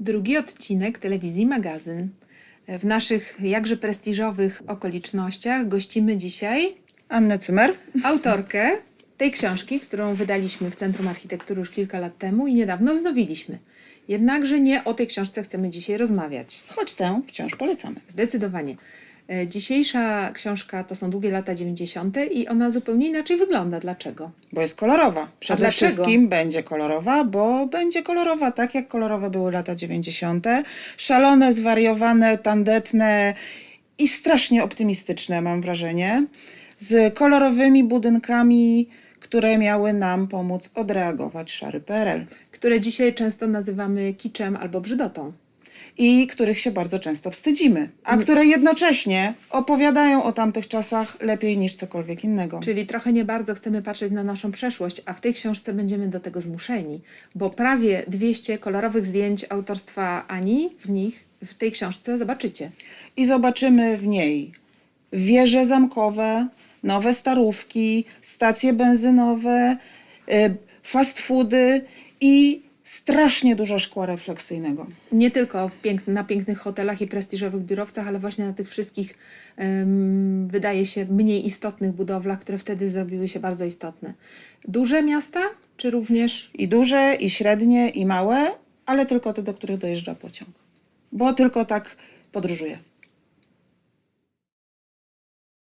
Drugi odcinek telewizji Magazyn. W naszych jakże prestiżowych okolicznościach gościmy dzisiaj Annę Cymer. autorkę tej książki, którą wydaliśmy w Centrum Architektury już kilka lat temu i niedawno wznowiliśmy. Jednakże nie o tej książce chcemy dzisiaj rozmawiać. Choć tę wciąż polecamy. Zdecydowanie. E, Dzisiejsza książka to są długie lata 90. i ona zupełnie inaczej wygląda. Dlaczego? Bo jest kolorowa. Przede wszystkim będzie kolorowa, bo będzie kolorowa tak, jak kolorowe były lata 90. Szalone, zwariowane, tandetne i strasznie optymistyczne, mam wrażenie. Z kolorowymi budynkami, które miały nam pomóc odreagować szary PRL. Które dzisiaj często nazywamy kiczem albo brzydotą. I których się bardzo często wstydzimy, a które jednocześnie opowiadają o tamtych czasach lepiej niż cokolwiek innego. Czyli trochę nie bardzo chcemy patrzeć na naszą przeszłość, a w tej książce będziemy do tego zmuszeni, bo prawie 200 kolorowych zdjęć autorstwa Ani w nich, w tej książce zobaczycie. i zobaczymy w niej wieże zamkowe, nowe starówki, stacje benzynowe, y, fast foody i strasznie dużo szkła refleksyjnego. Nie tylko w na pięknych hotelach i prestiżowych biurowcach, ale właśnie na tych wszystkich, em, wydaje się, mniej istotnych budowlach, które wtedy zrobiły się bardzo istotne. Duże miasta, czy również I duże, i średnie, i małe, ale tylko te, do których dojeżdża pociąg. Bo tylko tak podróżuje.